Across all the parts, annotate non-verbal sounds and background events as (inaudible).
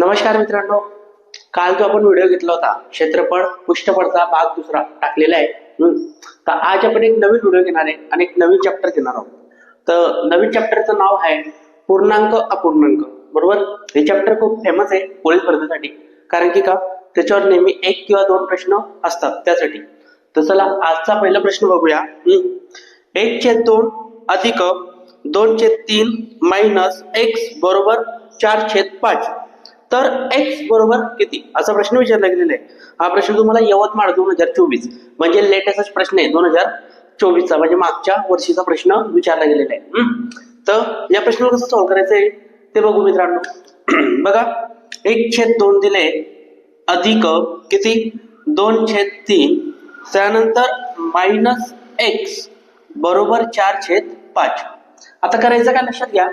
नमस्कार मित्रांनो. काल जो आपण व्हिडिओ घेतला होता क्षेत्रफळ पुष्ठफळचा भाग दुसरा टाकलेला आहे. तर आज आपण एक नवीन व्हिडिओ घेणार आहे आणि एक नवीन चॅप्टर घेणार आहोत. तर नवीन चॅप्टरचं नाव आहे पूर्णांक अपूर्णांक. बरोबर? हे चॅप्टर खूप फेमस आहे पोलीस भरतीसाठी कारण की का? त्याच्यावर नेहमी एक किंवा दोन प्रश्न असतात त्यासाठी. तर चला आजचा पहिला प्रश्न बघूया. हम्म. एक छेद दोन अधिक दोन छेद तीन मायनस एक्स बरोबर चार छेद पाच. तर एक्स बरोबर किती? असा प्रश्न विचारला गेलेला आहे. हा प्रश्न तुम्हाला यवतमाळ दोन हजार चोवीस म्हणजे लेटेस्ट प्रश्न आहे दोन हजार चोवीसचा म्हणजे मागच्या वर्षीचा प्रश्न विचारला गेलेला आहे. तर या प्रश्नाला कसं सॉल्व्ह करायचं आहे? ते बघू मित्रांनो. (clears throat) बघा एक छेद दोन दिले अधिक किती? दोन छेद तीन त्यानंतर मायनस एक्स बरोबर चार छेद पाच. आता करायचं काय लक्षात घ्या.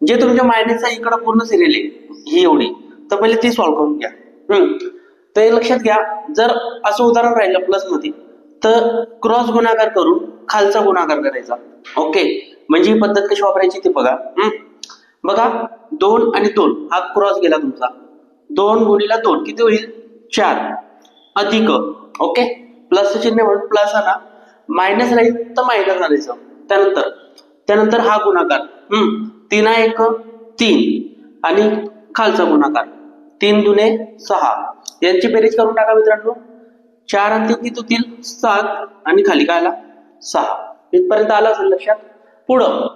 जे तुमच्या मायनसचा इकडं पूर्ण सिरियल आहे ही एवढी. तर पहिले ती सॉल्व्ह करून घ्या. हम्म. तर हे लक्षात घ्या जर असं उदाहरण राहिलं प्लसमध्ये तर क्रॉस गुणाकार करून खालचा गुणाकार करायचा. ओके म्हणजे ही पद्धत कशी वापरायची ते बघा. बघा दोन आणि दोन हा क्रॉस गेला तुमचा. दोन गुणीला दोन किती होईल? चार. अधिक. ओके प्लस चिन्ह म्हणून प्लस आला मायनस राहील तर मायनस आणायचं. त्यानंतर. त्यानंतर हा गुणाकार. हम्म. तीना एक तीन. आणि खालचा गुणाकार. तीन दुने सहा. यांची बेरीज करून टाका मित्रांनो. चार आणि तीन किती सात आणि खाली काय आला? सहा. इथपर्यंत आला असेल लक्षात? पुढं.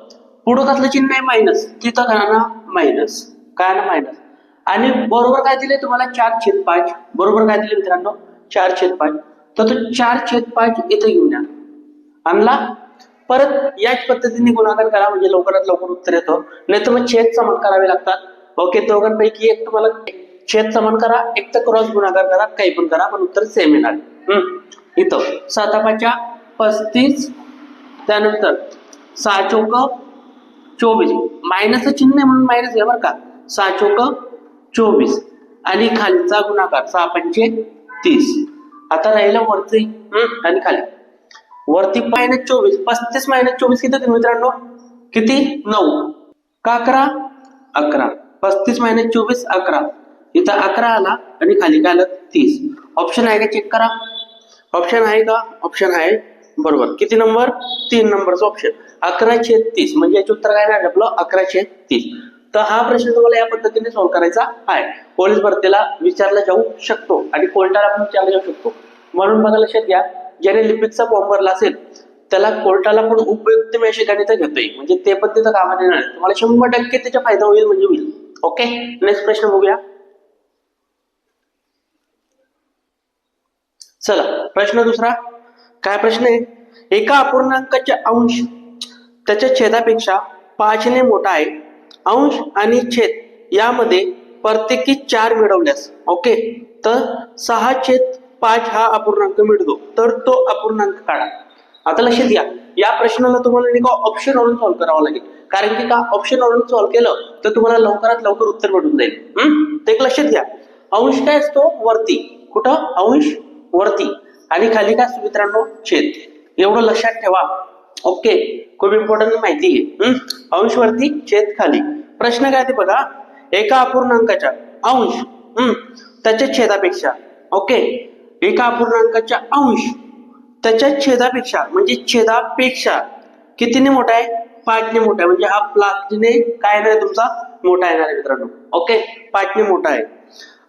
पुढं कसलं चिन्ह आहे? मायनस तिथं काय ना मायनस काय ना मायनस आणि बरोबर काय दिले तुम्हाला? चार छेद पाच. बरोबर काय दिले मित्रांनो? चार छेद पाच. तर तो चार छेद पाच इथे घेऊन या आणला? परत याच पद्धतीने गुणाकार करा म्हणजे लवकरात लवकर उत्तर येतो. नाही तर मग छेद समान करावे लागतात. ओके दोघांपैकी एक तुम्हाला छेद समान करा एक तर क्रॉस गुणाकार करा काही पण करा पण उत्तर सेम येणार. हम्म. इथं. सातापाच्या पस्तीस त्यानंतर सहा चौक चोवीस. मायनसचं चिन्ह आहे म्हणून मायनस आहे बरं का. सहा चौक चोवीस. आणि खालचा गुणाकार सहा पंचे तीस. आता राहिलं वरती आणि खाली. वरती मायनस चोवीस पस्तीस मायनस चोवीस किती होतील मित्रांनो? किती? नऊ. का अकरा? अकरा. पस्तीस मायनस चोवीस अकरा. इथं अकरा आला आणि खाली काय आलं? तीस. ऑप्शन आहे का? चेक करा. ऑप्शन आहे का? ऑप्शन आहे. बरोबर. किती नंबर तीन नंबरचा ऑप्शन अकराशे तीस. म्हणजे याचे उत्तर काय नाही आपलं? अकराशे तीस. तर हा प्रश्न तुम्हाला या पद्धतीने सॉल्व्ह करायचा आहे. पोलीस भरतीला विचारला जाऊ शकतो. आणि कोर्टाला पण विचारला जाऊ शकतो. म्हणून बघा लक्षात घ्या. ज्याने लिपिकचा फॉर्म भरला असेल त्याला कोर्टाला पण उपयुक्त मी अशी गणित घेतोय. म्हणजे ते पण तिथं कामात येणार तुम्हाला शंभर टक्के त्याचा फायदा होईल म्हणजे होईल. ओके नेक्स्ट प्रश्न बघूया. चला प्रश्न दुसरा. काय प्रश्न आहे? एका अपूर्णांकाचे अंश त्याच्या छेदापेक्षा पाचने मोठा आहे. अंश आणि छेद यामध्ये प्रत्येकी चार मिळवल्यास. ओके तर सहा छेद पाच हा अपूर्णांक मिळतो तर तो अपूर्णांक काढा. आता लक्षात घ्या या प्रश्नाला तुम्हाला नाही का ऑप्शन वरून सॉल्व्ह करावं लागेल. कारण की का ऑप्शन वरून सॉल्व्ह केलं तर तुम्हाला लवकरात लवकर उत्तर भेटून जाईल. हम्म? ते एक लक्षात घ्या. अंश काय असतो? वरती. कुठं? अंश वरती. आणि खाली काय असतो मित्रांनो? छेद. एवढं लक्षात ठेवा. ओके. खूप इम्पॉर्टंट माहिती आहे. अंश वरती छेद खाली. प्रश्न काय ते बघा. एका अपूर्णांकाच्या अंश हम्म, त्याच्या छेदापेक्षा. ओके. एका अपूर्णांकाच्या अंश. त्याच्या छेदापेक्षा म्हणजे छेदापेक्षा कितीने मोठा आहे? पाचने मोठा आहे. म्हणजे हा प्लासने काय येणार आहे तुमचा? मोठा येणार आहे मित्रांनो. ओके? पाचने मोठा आहे.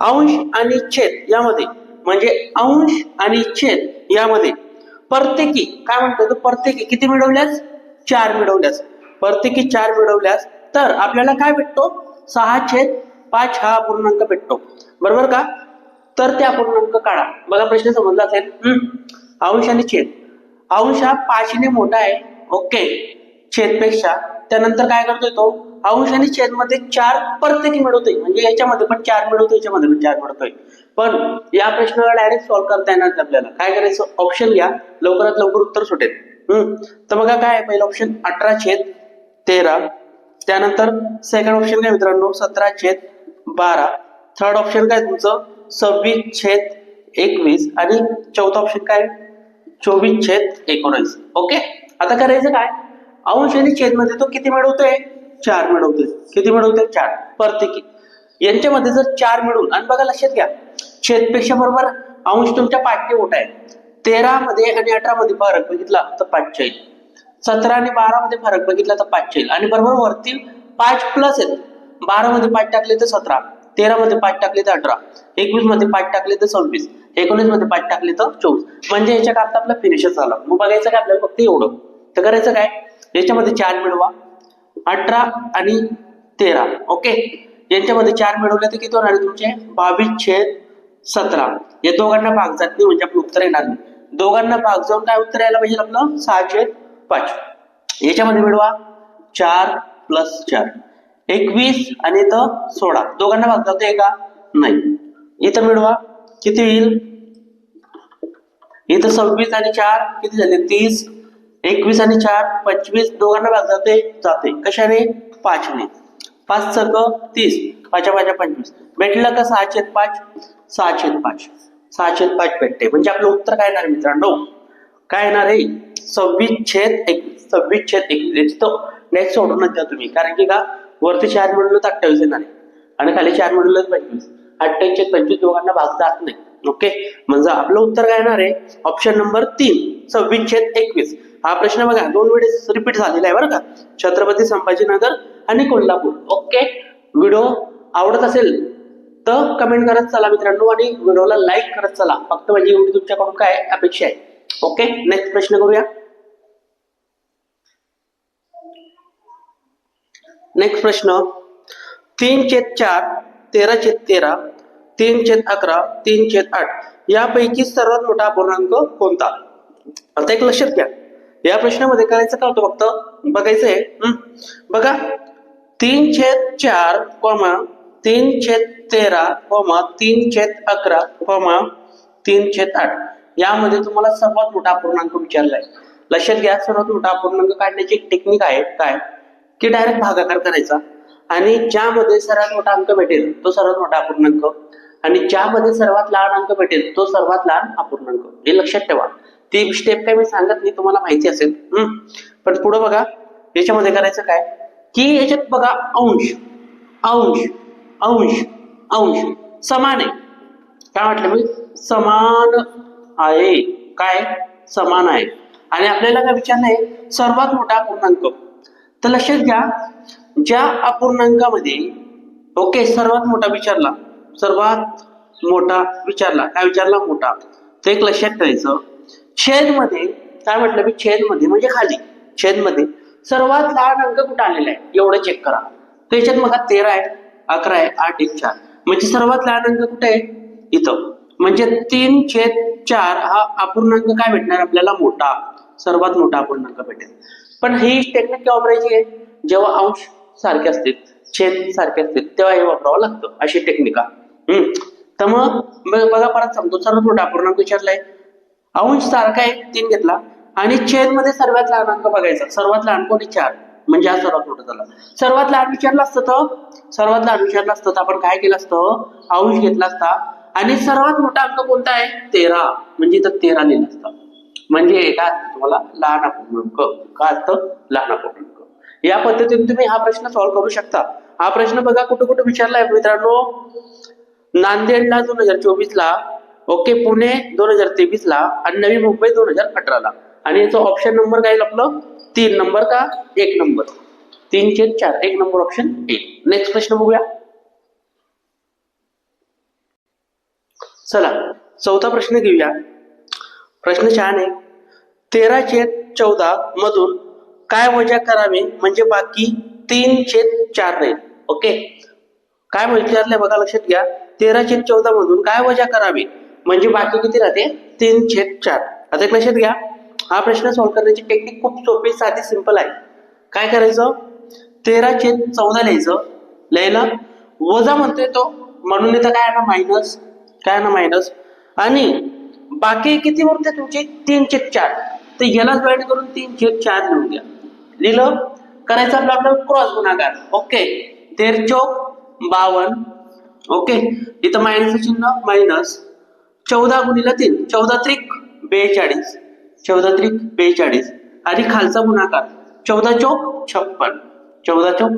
अंश आणि छेद यामध्ये म्हणजे अंश आणि छेद यामध्ये प्रत्येकी काय म्हणतो तो प्रत्येकी किती मिळवल्यास? चार मिळवल्यास. प्रत्येकी चार मिळवल्यास तर आपल्याला काय भेटतो? सहा छेद पाच हा अपूर्णांक भेटतो. बरोबर का? तर ते अपूर्णांक काढा. बघा प्रश्न समजला असेल. अंश आणि छेद. अंश हा पाचने मोठा आहे. ओके. छेदपेक्षा. त्यानंतर काय करतोय तो? अंश आणि छेदमध्ये चार प्रत्येकी मिळवतोय. म्हणजे याच्यामध्ये पण चार मिळवतोय याच्यामध्ये पण चार मिळवतोय. पण या प्रश्नाला डायरेक्ट सॉल्व्ह करता येणार नाही आपल्याला. काय करायचं? ऑप्शन घ्या. लवकरात लवकर उत्तर सुटेल. हम्म. तर बघा काय आहे पहिलं ऑप्शन अठरा छेद तेरा. त्यानंतर सेकंड ऑप्शन काय मित्रांनो? सतरा छेद बारा. थर्ड ऑप्शन काय तुमचं? सव्वीस छेद एकवीस आणि चौथा ऑप्शन काय? चोवीस छेद एकोणीस. ओके आता करायचं काय? अंश आणि छेदमध्ये तो किती मिळवतोय? चार मिळवतोय. किती मिळवतोय? चार. प्रत्येकी यांच्यामध्ये जर चार मिळून आणि बघा लक्षात घ्या छेदपेक्षा बरोबर अंश तुमच्या पाठ्य मोठा आहे तेरा मध्ये आणि अठरा मध्ये फरक बघितला तर पाचशे येईल सतरा आणि बारा मध्ये फरक बघितला तर पाचशे येईल आणि बरोबर वरती पाच प्लस आहेत. बारा मध्ये पाच टाकले तर सतरा. तेरा मध्ये पाच टाकले तर अठरा. एकवीसमध्ये पाच टाकले तर सव्वीस. एकोणीसमध्ये पाच टाकले तर चोवीस. म्हणजे याच्या करता आपला फिनिशच झाला. मग बघायचं काय आपल्याला फक्त एवढं. तर करायचं काय? याच्यामध्ये चार मिळवा. अठरा आणि तेरा. ओके? यांच्यामध्ये चार मिळवले तर किती होणार आहे तुमचे? बावीस छेद सतरा. या दोघांना भाग जात नाही म्हणजे आपलं उत्तर येणार नाही. दोघांना भाग जाऊन काय उत्तर यायला पाहिजे आपलं? सहा छेद पाच. याच्यामध्ये मिळवा. चार प्लस चार. एकवीस आणि इथं सोळा. दोघांना भाग जातोय का नाही. इथं मिळवा. किती येईल? इथं सव्वीस आणि चार किती झाले? तीस. एकवीस आणि चार पंचवीस. दोघांना भाग जाते जाते. कशाने? पाचने. पाच सक तीस. पाच पाच पंचवीस. भेटलं का सहा छेद पाच? सहा छेद पाच. सहा छेद पाच भेटते. म्हणजे आपलं उत्तर काय येणार मित्रांनो? काय येणार आहे? सव्वीस छेद एकवीस. सव्वीस छेद एकवीस. याची तो नेक्स्ट सोडूनच द्या तुम्ही. कारण की का? वरती चार मिळवलं तर अठ्ठावीस येणार आहे. आणि खाली चार मिळवलं तर पंचवीस अठ्ठावीस पंचवीस दोघांना भाग जात नाही. ओके म्हणजे आपलं उत्तर काय येणार आहे? ऑप्शन नंबर तीन सव्वीस छेद एकवीस. हा प्रश्न बघा दोन वेळेस रिपीट झालेला आहे बरं का? छत्रपती संभाजीनगर आणि कोल्हापूर. ओके व्हिडिओ आवडत असेल तर कमेंट करत चला मित्रांनो आणि व्हिडिओला लाईक करत चला. फक्त म्हणजे एवढी तुमच्याकडून काय अपेक्षा आहे? ओके नेक्स्ट प्रश्न करूया. नेक्स्ट प्रश्न. तीन छेद चार तेरा छेद तेरा तीन छेद अकरा तीन छेद आठ. यापैकी सर्वात मोठा पूर्णांक कोणता? आता एक लक्षात घ्या. या प्रश्नामध्ये करायचं काय होतं फक्त? बघायचं आहे. बघा. तीन छेद चार कोमा तीन छेद तेरा कोमा तीन छेद अकरा कोमा तीन छेद आठ. यामध्ये तुम्हाला सर्वात मोठा अपूर्णांक विचारलाय. लक्षात घ्या सर्वात मोठा पूर्णांक काढण्याची एक टेक्निक आहे. काय? की डायरेक्ट भागाकार करायचा. आणि ज्यामध्ये सर्वात मोठा अंक भेटेल तो सर्वात मोठा अपूर्णांक आणि ज्यामध्ये सर्वात लहान अंक भेटेल तो सर्वात लहान अपूर्णांक हे लक्षात ठेवा. ती स्टेप काय मी सांगत नाही तुम्हाला माहिती असेल. हम्म. पण पुढे बघा याच्यामध्ये करायचं काय? की याच्यात बघा अंश अंश अंश अंश. समान आहे. काय म्हटलं मी? समान आहे. काय? समान आहे. आणि आपल्याला काय विचारलंय सर्वात मोठा अपूर्णांक तर लक्षात घ्या ज्या अपूर्णांकामध्ये ओके सर्वात मोठा विचारला सर्वात मोठा विचारला काय विचारला? मोठा. तर एक लक्षात ठेवायचं छेदमध्ये काय म्हटलं मी? छेदमध्ये म्हणजे खाली. छेदमध्ये सर्वात लहान अंक कुठं आलेला आहे एवढं चेक करा. त्याच्यात मग तेरा आहे अकरा आहे आठ एक चार. म्हणजे सर्वात लहान अंक कुठे आहे? इथं. म्हणजे तीन छेद चार हा अपूर्णांक काय भेटणार आपल्याला? मोठा. सर्वात मोठा अपूर्णांक भेटेल. पण ही टेक्निक केव्हा वापरायची आहे? जेव्हा अंश सारखे असतील छेद सारखे असतील तेव्हा हे वापरावं लागतं अशी टेक्निका हम्म. तर मग बघा परत सांगतो. सर्वात मोठा पूर्णांक विचारलाय. अंश सारखा आहे तीन घेतला आणि छेदमध्ये सर्वात लहान अंक बघायचा. सर्वात लहान कोणी? चार. म्हणजे हा सर्वात मोठा झाला. सर्वात लहान विचारलं असतं तर? सर्वात लहान विचारलं असतं तर आपण काय केलं असतं? अंश घेतला असता. आणि सर्वात मोठा अंक कोणता आहे? तेरा. म्हणजे इथं तेरा लिहिला असतं. म्हणजे काय असतं तुम्हाला? लहान अपूर्णांक काय असतं? लहान अपूर्णांक या पद्धतीने तुम्ही हा प्रश्न सॉल्व्ह करू शकता. हा प्रश्न बघा कुठं कुठं विचारलाय मित्रांनो? नांदेडला दोन हजार चोवीस ला ओके पुणे दोन हजार तेवीस ला आणि नवी मुंबई दोन हजार अठरा ला. आणि याचं ऑप्शन नंबर काय आपलं? तीन नंबर का? एक नंबर तीन चे चार. एक नंबर ऑप्शन एक नेक्स्ट प्रश्न बघूया. चला चौथा प्रश्न घेऊया. प्रश्न छान आहे तेरा छेद चौदा मधून काय वजा करावे म्हणजे बाकी तीन छेद चार राहील ओके? काय विचारलंय बघा लक्षात घ्या. तेरा छेद चौदा मधून काय वजा करावे म्हणजे बाकी किती राहते? तीन छेद चार. आता एक लक्षात घ्या. हा प्रश्न सॉल्व्ह करण्याची टेक्निक खूप सोपी साधी सिंपल आहे. काय करायचं? तेरा छेद चौदा लिहायचं. लिहायला. वजा म्हणतोय तो. म्हणून इथं काय आहे ना मायनस काय आहे ना मायनस आणि बाकी किती उरते तुमचे? तीन छेद चार. तर याला जॉईन करून तीन छेद चार लिहून घ्या लिहिलं? करायचं आपलं आपलं क्रॉस गुणाकार. ओके तेर चौक बावन. ओके इथं मायनस चिन्ह मायनस चौदा गुणिला तीन. चौदा त्रिक बेचाळीस. चौदा त्रिक बेचाळीस. आणि खालचा गुणाकार. चौदा चौक छप्पन. चौदा चौक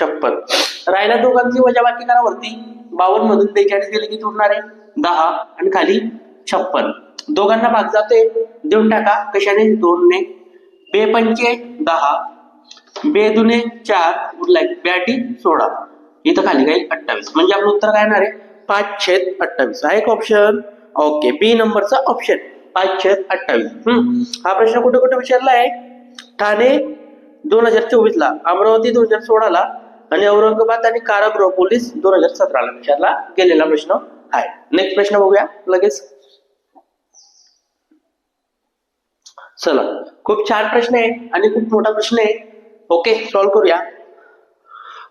छप्पन. राहिला दोघांची वजाबाकी करा वरती. बावन्न मधून बेचाळीस गेले किती उरणार आहे. दहा. आणि खाली छप्पन. दोघांना भाग जाते देऊन टाका. कशाने? दोनने. बे पंचे दहा. बे दुने चार. उरलाय ब्याटी सोळा. इथं खाली काही अठ्ठावीस. म्हणजे आपलं उत्तर काय येणार आहे? पाच छेद अठ्ठावीस. आहे एक ऑप्शन ओके बी नंबरचा ऑप्शन पाच छेद अठ्ठावीस. हम्म. हा प्रश्न कुठे कुठे विचारला आहे ठाणे दोन हजार चोवीस ला. अमरावती दोन हजार सोळा ला. आणि औरंगाबाद आणि कारागृह पोलीस दोन हजार सतराला विचारला गेलेला प्रश्न आहे. नेक्स्ट प्रश्न बघूया. लगेच. चला. खूप छान प्रश्न आहे आणि खूप मोठा प्रश्न आहे. ओके सॉल्व्ह करूया.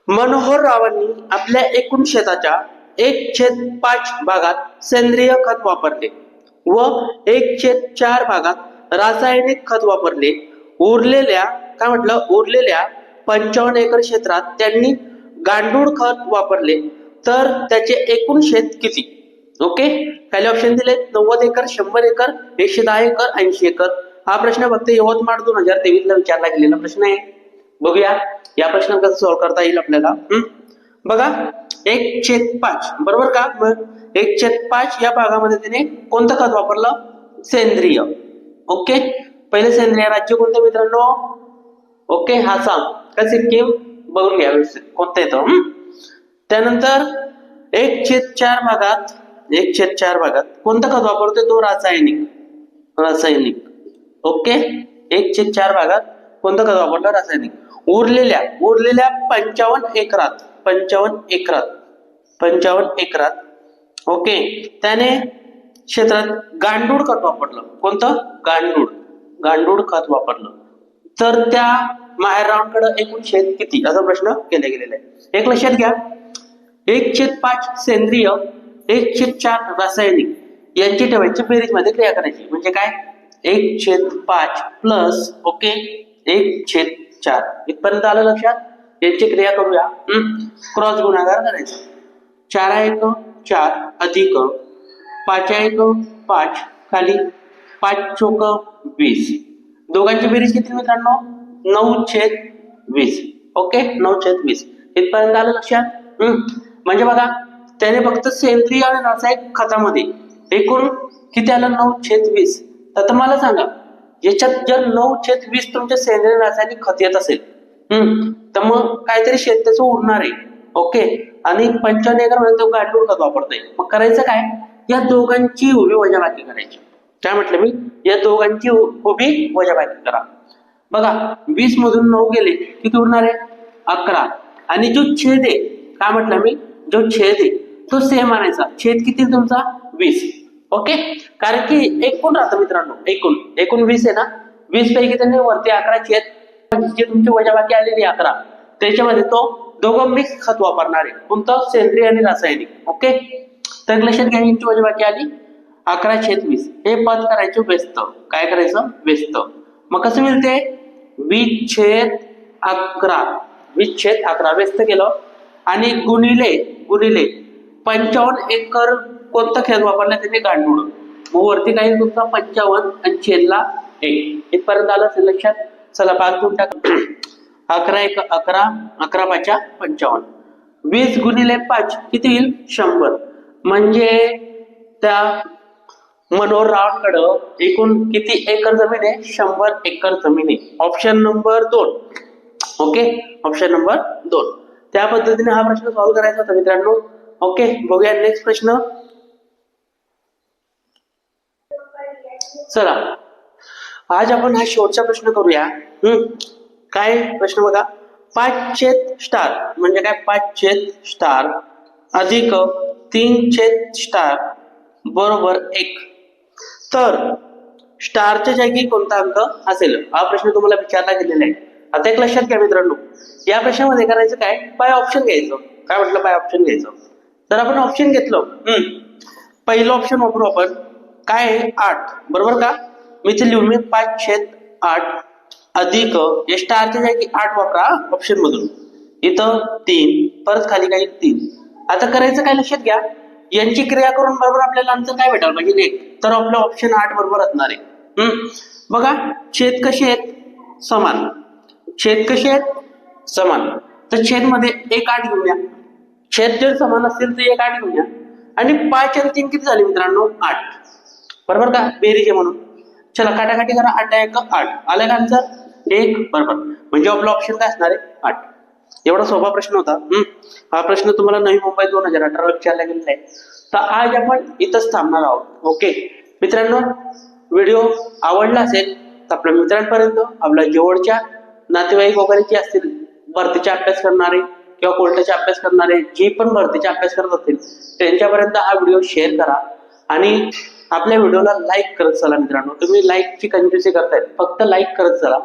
मनोहर रावांनी आपल्या एकूण शेताच्या एक छेद पाच भागात सेंद्रिय खत वापरले व एक छेद चार भागात रासायनिक खत वापरले. उरलेल्या काय म्हटलं? उरलेल्या पंचावन्न एकर क्षेत्रात त्यांनी गांडूळ खत वापरले. तर त्याचे एकूण शेत किती? ओके? खाली ऑप्शन दिले नव्वद एकर शंभर एकर एकशे दहा एकर ऐंशी एकर. हा प्रश्न फक्त यवतमाळ दोन हजार तेवीस ला विचारला गेलेला प्रश्न आहे. बघूया या प्रश्न कसं सॉल्व्ह करता येईल आपल्याला? बघा एक छेद पाच बरोबर का? मग एक छेद पाच या भागामध्ये त्याने कोणतं खत वापरलं? सेंद्रिय. ओके? पहिले सेंद्रिय राज्य कोणतं मित्रांनो? ओके हा सांग का सिक्कीम बघून घ्या कोणतं येतं? त्यानंतर एक छेद चार भागात एक छेद चार भागात कोणतं खत वापरतोय? तो रासायनिक. रासायनिक. ओके? एक चार भागात कोणतं खत वापरलं? रासायनिक. उरलेल्या उरलेल्या पंचावन्न एकरात पंचावन्न एकरात पंचावन्न एकरात. ओके? त्याने क्षेत्रात गांडूळ खत वापरलं. कोणतं? गांडूळ. गांडूळ खत वापरलं. तर त्या माहेररावांकडे एकूण शेत किती? असा प्रश्न केला गेलेला आहे. एक लक्षात घ्या. एक छेद पाच सेंद्रिय एक छेद चार रासायनिक यांची ठेवायची बेरीजमध्ये क्रिया करायची. म्हणजे काय? एक छेद पाच प्लस ओके एक छेद चार. इथपर्यंत आलं लक्षात? यांची क्रिया करूया. क्रॉस गुणाकार करायचा. चार एक चार अधिक पाच एक पाच खाली. पाच चोक वीस. दोघांची बेरीज किती मित्रांनो? नऊ छेद वीस. ओके नऊ छेद वीस. इथपर्यंत आलं लक्षात? म्हणजे बघा त्याने फक्त सेंद्रिय आणि रासायनिक खतामध्ये एकूण किती आलं? नऊ छेद वीस. तर आता मला सांगा याच्यात जर नऊ छेद वीस तुमच्या सेंद्रिय रासायनिक खत येत असेल हम्म तर मग काहीतरी शेत त्याचं उरणार आहे ओके? आणि पंचावन्न एकरमध्ये तो गांडूळ खत वापरतोय. मग करायचं काय? या दोघांची उभी वजाबाकी करायची. काय म्हटलं मी? या दोघांची उभी वजाबाकी करा. बघा वीस मधून नऊ गेले किती उरणार आहे? अकरा. आणि जो छेद आहे काय म्हटलं मी? जो छेद आहे तो सेम आणायचा. छेद किती तुमचा? वीस. ओके? कारण की एकूण राहतं मित्रांनो एकूण. एकूण वीस आहे ना? वीस पैकी त्यांनी वरती अकरा आहेत. जी तुमची वजाबाकी आलेली अकरा. त्याच्यामध्ये तो दोघं मिक्स खत वापरणार आहे. कोणतं? सेंद्रिय आणि रासायनिक. ओके? तर लक्षात घ्या यांची वजाबाकी आली. अकरा छेद वीस. हे पद करायचे व्यस्त. काय करायचं? व्यस्त. मग कसं मिळते? वीस छेद अकरा. वीस छेद अकरा. व्यस्त केलं. आणि गुणिले गुणिले. पंचावन्न एकर कोणतं खेळ वापरलं त्याने गांडूळ. मग वरती काही तुमचा पंचावन्न आणि छेदला एक. इथपर्यंत आलं असेल लक्षात? चला पाच गुण टाका. (clears throat) अकरा एक अकरा अकरा पाचा पंचावन्न. वीस गुणिले पाच किती येईल? शंभर. म्हणजे त्या मनोहररावांकडं एकूण किती एकर जमीन आहे? शंभर एकर जमीन आहे. ऑप्शन नंबर दोन. ओके ऑप्शन नंबर दोन. त्या पद्धतीने हा प्रश्न सॉल्व्ह करायचा होता मित्रांनो. ओके बघूया नेक्स्ट प्रश्न. चला. आज आपण हा शेवटचा प्रश्न करूया. हम्म काय प्रश्न बघा? पाच स्टार. म्हणजे काय? पाच स्टार अधिक तीन छेद स्टार बरोबर एक. तर स्टारच्या जागी कोणता अंक असेल? हा प्रश्न तुम्हाला विचारला गेलेला आहे. आता एक लक्षात घ्या मित्रांनो. या प्रश्नामध्ये करायचं काय? बाय ऑप्शन घ्यायचं. काय म्हटलं? बाय ऑप्शन घ्यायचं. तर आपण ऑप्शन घेतलं. हम्म पहिलं ऑप्शन वापरू आपण. काय आहे? आठ. बरोबर का? मी इथे लिहून मी पाच छेद आठ अधिक या आहे की आठ वापरा ऑप्शन मधून. इथं तीन परत खाली काही तीन. आता करायचं काय लक्षात घ्या. यांची क्रिया करून बरोबर आपल्याला आन्सर काय भेटायला पाहिजे म्हणजे एक. तर आपलं ऑप्शन आठ बरोबर असणार आहे. हम्म. बघा छेद कसे आहेत? समान. छेद कसे आहेत? समान. तर छेदमध्ये एक आठ घेऊन या. छेद जर समान असतील तर एक आठ घेऊन या. आणि पाच आणि तीन किती झाले मित्रांनो? आठ. बरोबर का? बेरीज आहे म्हणून. चला काटाकाटी करा. आठ एक आठ. आलं का आमचं एक. बरोबर. म्हणजे आपला ऑप्शन काय असणार आहे? आठ. एवढा सोपा प्रश्न होता. हम्म. हा प्रश्न तुम्हाला नवी मुंबई दोन हजार अठरा विचारला गेलेला आहे. तर आज आपण इथंच थांबणार आहोत. ओके? मित्रांनो व्हिडिओ आवडला असेल तर आपल्या मित्रांपर्यंत आपल्या जवळच्या नातेवाईक वगैरे जे असतील भरतीचा अभ्यास करणारे किंवा कोर्टाचा अभ्यास करणारे जी पण भरतीचा अभ्यास करत असतील त्यांच्यापर्यंत हा व्हिडिओ शेअर करा. आणि आपल्या व्हिडिओला लाईक करत चला मित्रांनो. तुम्ही लाईकची कंजूसी करताय फक्त लाईक करत चला.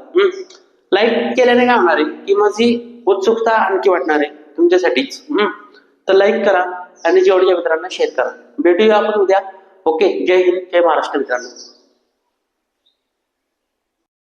लाईक केल्याने काय होणार आहे? की माझी उत्सुकता आणखी वाटणार आहे तुमच्यासाठीच. हम्म. तर लाईक करा आणि जेवढ्या मित्रांना शेअर करा. भेटूया आपण उद्या. ओके जय हिंद जय महाराष्ट्र मित्रांनो.